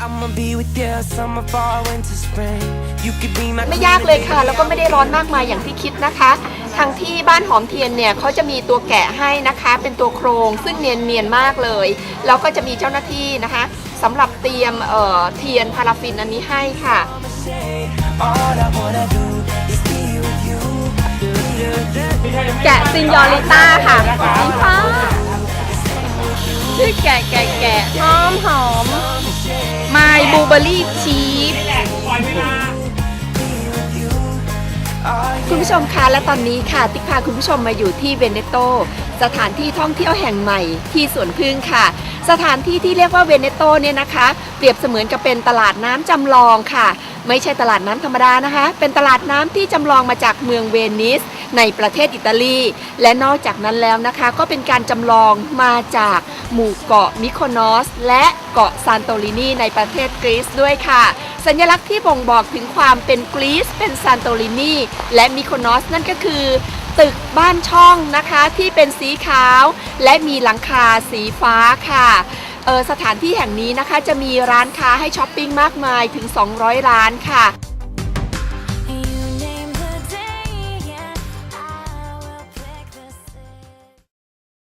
I'ma be with you summer, fall, winter, spring. You could be my ไม่ยากเลยค่ะ แล้วก็ไม่ได้ร้อนมากมายอย่างที่คิดนะคะ ทางที่บ้านหอมเทียนเนี่ยเขาจะมีตัวแกะให้นะคะ เป็นตัวโครงซึ่งเนียนเนียนๆมากเลย แล้วก็จะมีเจ้าหน้าที่นะคะสำหรับเตรียมเอ่อเทียนพาราฟินอันนี้ให้ค่ะ shade. All I wanna do is be with you. แกะซินยอริต้าค่ะสีฟ้าชื่อแกะแกะแกะหอมหอมไมบูเบ อรี่ชีสคุณผู้ชมคะและตอนนี้ค่ะ ติ๊กพาคุณผู้ชมมาอยู่ที่เวเนโตสถานที่ท่องเที่ยวแห่งใหม่ที่สวนพึ่งค่ะ สถานที่ที่เรียกว่าเวเนโตเนี่ยนะคะ เปรียบเสมือนกับเป็นตลาดน้ำจำลองค่ะ ไม่ใช่ตลาดน้ำธรรมดานะคะ เป็นตลาดน้ำที่จำลองมาจากเมืองเวนิส ในประเทศอิตาลี และนอกจากนั้นแล้วนะคะ ก็เป็นการจำลองมาจากหมู่เกาะมิโคโนส และเกาะซานโตรินีในประเทศกรีซด้วยค่ะ สัญลักษณ์ที่บ่งบอกถึงความเป็นกรีซเป็นซานโตรินีและมิโคโนสนั่นก็คือตึกบ้านช่องนะคะที่เป็นสีขาวและมีหลังคาสีฟ้าค่ะสถานที่แห่งนี้นะคะจะมีร้านค้าให้ช้อปปิ้งมากมายถึง 200 ร้านค่ะ